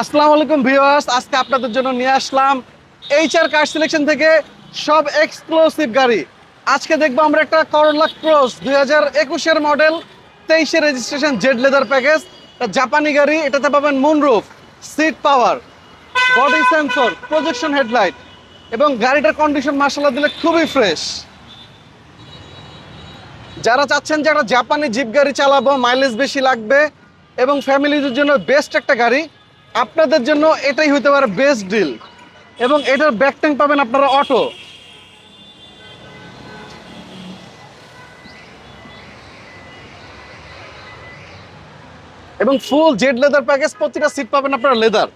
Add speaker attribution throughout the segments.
Speaker 1: আসসালামু আলাইকুম ভিউয়ার্স, আজকে আপনাদের জন্য নিয়ে আসলাম এইচআর কার সিলেকশন থেকে সব এক্সক্লুসিভ গাড়ি। আজকে দেখব আমরা একটা করলা ক্রস দুই হাজার একুশের মডেল তেইশে রেজিস্ট্রেশন জেড লেদার প্যাকেজ জাপানি গাড়ি, এটাতে পাবেন moonroof seat power body sensor projection headlight এবং গাড়িটার কন্ডিশন মার্শাল্লাহ দিলে খুবই ফ্রেশ যারা চাচ্ছেন যে একটা জাপানি জিপ গাড়ি চালাবো মাইলেজ বেশি লাগবে এবং ফ্যামিলিদের জন্য বেস্ট একটা গাড়ি আপনাদের জন্য এটাই হতে পারে বেস্ট ডিল এবং এটার ব্যাক ট্যাঙ্ক পাবেন আপনারা অটো এবং ফুল জেড লেদার প্যাকেজ প্রতিটা সিট পাবেন আপনারা লেদার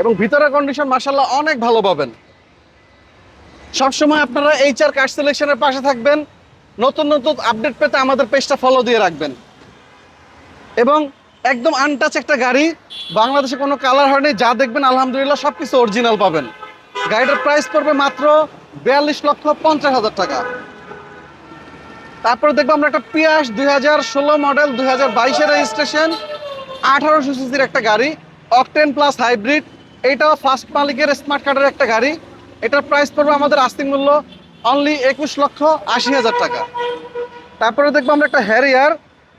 Speaker 1: এবং ভিতরের কন্ডিশন মার্শাল্লাহ অনেক ভালো পাবেন। সবসময় আপনারা এইচআর কার সিলেকশনের পাশে থাকবেন। নতুন নতুন আপডেট পেতে আমাদের পেজটা ফলো দিয়ে রাখবেন। এবং একদম আনটাচ একটা গাড়ি। বাংলাদেশে কোনো কালার হয়নি যা দেখবেন আলহামদুলিল্লাহ সব কিছু অরিজিনাল পাবেন। গাড়িটার প্রাইস পড়বে মাত্র বিয়াল্লিশ লক্ষ পঞ্চাশ হাজার টাকা। তারপরে দেখব আমরা একটা পিয়াস দুই হাজার ষোলো মডেল দুই হাজার বাইশের রেজিস্ট্রেশন আঠারোশো সিসির একটা গাড়ি অকটেন প্লাস হাইব্রিড এটাও ফার্স্ট মালিকের স্মার্ট কার্ডের একটা গাড়ি। এটার প্রাইস পড়বে আমাদের আস্তিক মূল্য অনলি একুশ লক্ষ আশি হাজার টাকা। তারপরে দেখব আমরা একটা হ্যারিয়ার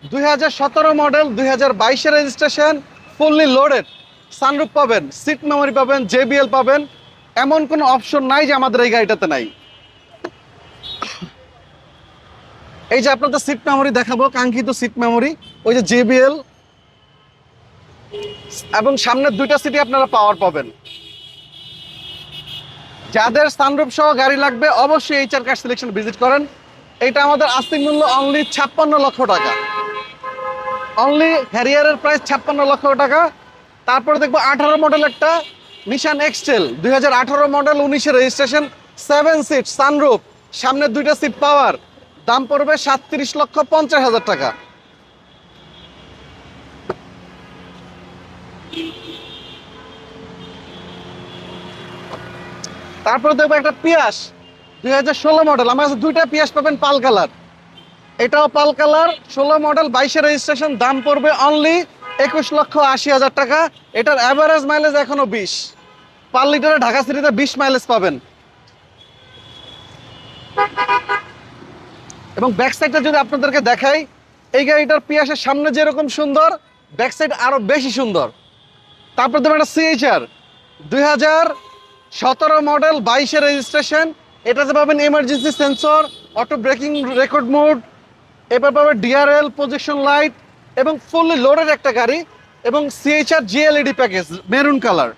Speaker 1: দুই হাজার সতেরো মডেল, দুই হাজার রেজিস্ট্রেশন ফুললি লোডেড সানরুফ পাবেন সিট মেমোরি পাবেন জেবিএল পাবেন। এমন কোনো অপশন নাই যে আমাদের এই গাড়িটাতে নাই। এই যে আপনাদের সিট মেমোরি দেখাবো, কাঙ্ক্ষিত সিট মেমোরি ওই যে জেবিএল এবং সামনের দুইটা সিটি আপনারা পাওয়ার পাবেন। যাদের সানরুফ সহ গাড়ি লাগবে, অবশ্যই এইচআর কার সিলেকশন ভিজিট করেন। এটা আমাদের আস্তিক মূল্য অনলি ছাপ্পান্ন লক্ষ টাকা। অনলি হ্যারিয়ারের প্রাইস ছাপ্পান্ন লক্ষ টাকা। তারপরে দেখব আঠারো মডেল একটা নিশান এক্সটেল দুই হাজার আঠারো মডেল উনিশের রেজিস্ট্রেশন সেভেন সিট সানরুফ সামনের দুইটা সিট পাওয়ার দাম পড়বে সাতত্রিশ লক্ষ পঞ্চাশ হাজার টাকা। তারপরে দেখব একটা পিয়াস দুই হাজার ষোলো মডেল আমার কাছে দুইটা পিয়াস পাবেন পাল কালার। এটাও পাল কালার। ষোলো মডেল বাইশে রেজিস্ট্রেশন দাম পড়বে অনলি একুশ লক্ষ আশি হাজার টাকা। এটার অ্যাভারেজ মাইলেজ এখনও বিশ। পার লিটারে ঢাকা সিটিতে বিশ মাইলেজ পাবেন। এবং ব্যাক সাইডটা যদি আপনাদেরকে দেখাই, এই গাড়িটার পিয়াসের সামনে যেরকম সুন্দর ব্যাক সাইড আরও বেশি সুন্দর। তারপর দেবেন একটা সিএইচআর দুই হাজার সতেরো মডেল বাইশে রেজিস্ট্রেশন এটাতে পাবেন emergency sensor auto braking record mode এবার পাবেন ডিআরএল প্রজেকশন লাইট এবং ফুললি লোডের একটা গাড়ি এবং CHR GLED package maroon colour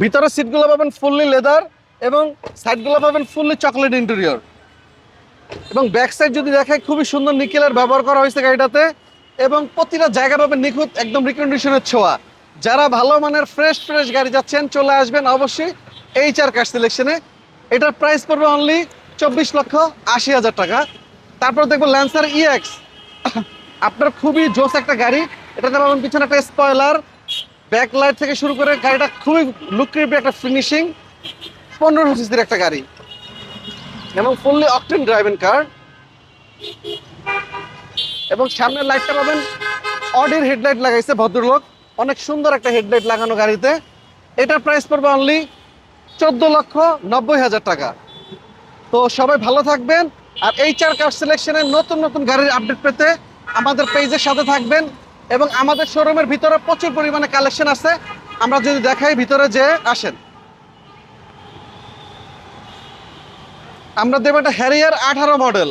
Speaker 1: ভিতরে সিটগুলো পাবেন ফুললি লেদার এবং সাইডগুলো পাবেন ফুললি চকলেট ইন্টেরিয়র এবং ব্যাক সাইড যদি দেখায় খুবই সুন্দর নিকেলের ব্যবহার করা হয়েছে গাড়িটাতে এবং প্রতিটা জায়গা পাবেন নিখুঁত, একদম রিকন্ডিশনের ছোঁয়া। যারা ভালো মানের ফ্রেশ ফ্রেশ গাড়ি যাচ্ছেন, চলে আসবেন অবশ্যই এইচ আর কার সিলেকশনে এটার প্রাইস পড়বে অনলি চব্বিশ লক্ষ আশি হাজার টাকা। তারপর দেখব ল্যান্সার ইএক্স আপনার খুবই জোস একটা গাড়ি। এটাতে পাবেন পিছনে একটা স্পয়লার ব্যাক লাইট থেকে শুরু করে গাড়িটা খুবই লুক্রিভ একটা ফিনিশিং পনেরো সিসির একটা গাড়ি। এবং ফুললি অকটেন ড্রাইভিং কার এবং সামনের লাইটটা পাবেন। অডির হেডলাইট লাগাইছে ভদ্রলোক। অনেক সুন্দর একটা হেডলাইট লাগানো গাড়িতে। এটার প্রাইস পড়বে অনলি চোদ্দ লক্ষ নব্বই হাজার টাকা। তো সবাই ভালো থাকবেন আর এই চার কার সিলেকশনের নতুন নতুন গাড়ির আপডেট পেতে আমাদের পেজের সাথে থাকবেন এবং আমাদের শোরুমের ভিতরে প্রচুর পরিমাণে কালেকশন আছে। আমরা যদি দেখাই ভিতরে যে আসেন। আমরা দেবো একটা হ্যারিয়ার আঠারো মডেল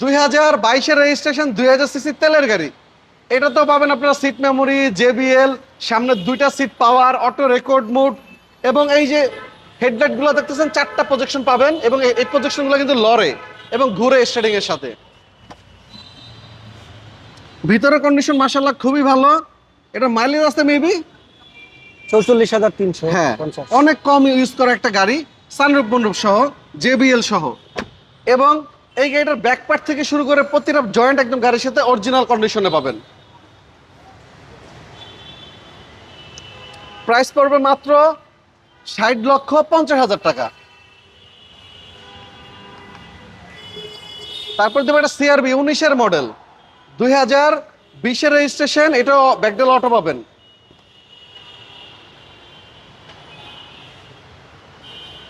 Speaker 1: দুই হাজার বাইশের রেজিস্ট্রেশন দুই হাজার সিসি তেলের গাড়ি। এটা তো পাবেন আপনারা সিট মেমোরি জেবিএল সামনে দুইটা seat power auto record mode এবং এই যে হেডলাইটগুলো দেখতেছেন চারটা প্রজেকশন পাবেন এবং এই- প্রজেকশনগুলো কিন্তু লড়ে এবং ঘুরে স্টার্টিং এর সাথে। ভিতরের কন্ডিশন মাসাল্লাহ খুবই ভালো। এটা মাইলেজ আছে মেবি
Speaker 2: চৌচল্লিশ হাজার তিনশো
Speaker 1: হ্যাঁ অনেক কম ইউজ করা একটা গাড়ি সানরূপ মন্ডপ সহ জেবিএল সহ। এবং এই গাড়িটার ব্যাক পার্ট থেকে শুরু করে প্রতিটা জয়েন্ট একদম গাড়ির সাথে অরিজিনাল কন্ডিশনে পাবেন। প্রাইস পড়বে মাত্র ষাট লক্ষ পঞ্চাশ হাজার টাকা। তারপর দেবো একটা সিআরবি উনিশের মডেল দুই হাজার বিশের রেজিস্ট্রেশন এটা ব্যাকডেল অটো পাবেন।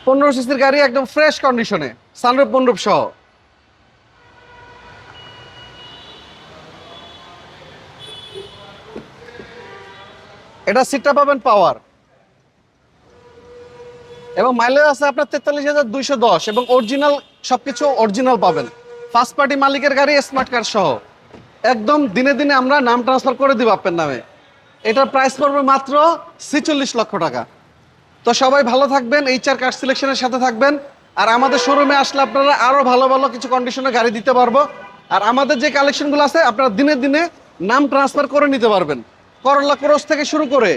Speaker 1: পনেরো সিসির গাড়ি একদম ফ্রেশ কন্ডিশনে সানরূপ মন্ডপ সহ। এটা সিটটা পাবেন পাওয়ার এবং মাইলেজ আছে আপনার তেতাল্লিশ হাজার দুইশো দশ এবং অরিজিনাল সবকিছু অরিজিনাল পাবেন। ফার্স্ট পার্টি মালিকের গাড়ি স্মার্ট কার্ড সহ। একদম দিনে দিনে আমরা নাম ট্রান্সফার করে দিব আপনার নামে। এটার প্রাইস পড়বে মাত্র ছিচল্লিশ লক্ষ টাকা। তো সবাই ভালো থাকবেন এইচআর কার্ড সিলেকশনের সাথে থাকবেন। আর আমাদের শোরুমে আসলে আপনারা আরও ভালো ভালো কিছু কন্ডিশনে গাড়ি দিতে পারব। আর আমাদের যে কালেকশনগুলো আছে, আপনারা দিনে দিনে নাম ট্রান্সফার করে নিতে পারবেন। করলা ক্রস থেকে শুরু করে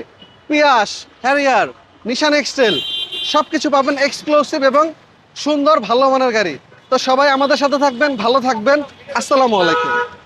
Speaker 1: পিয়াস হ্যারিয়ার নিশান এক্সটেল সব কিছু পাবেন এক্সক্লুসিভ এবং সুন্দর, ভালো মানের গাড়ি। তো সবাই আমাদের সাথে থাকবেন, ভালো থাকবেন। আসসালামু আলাইকুম।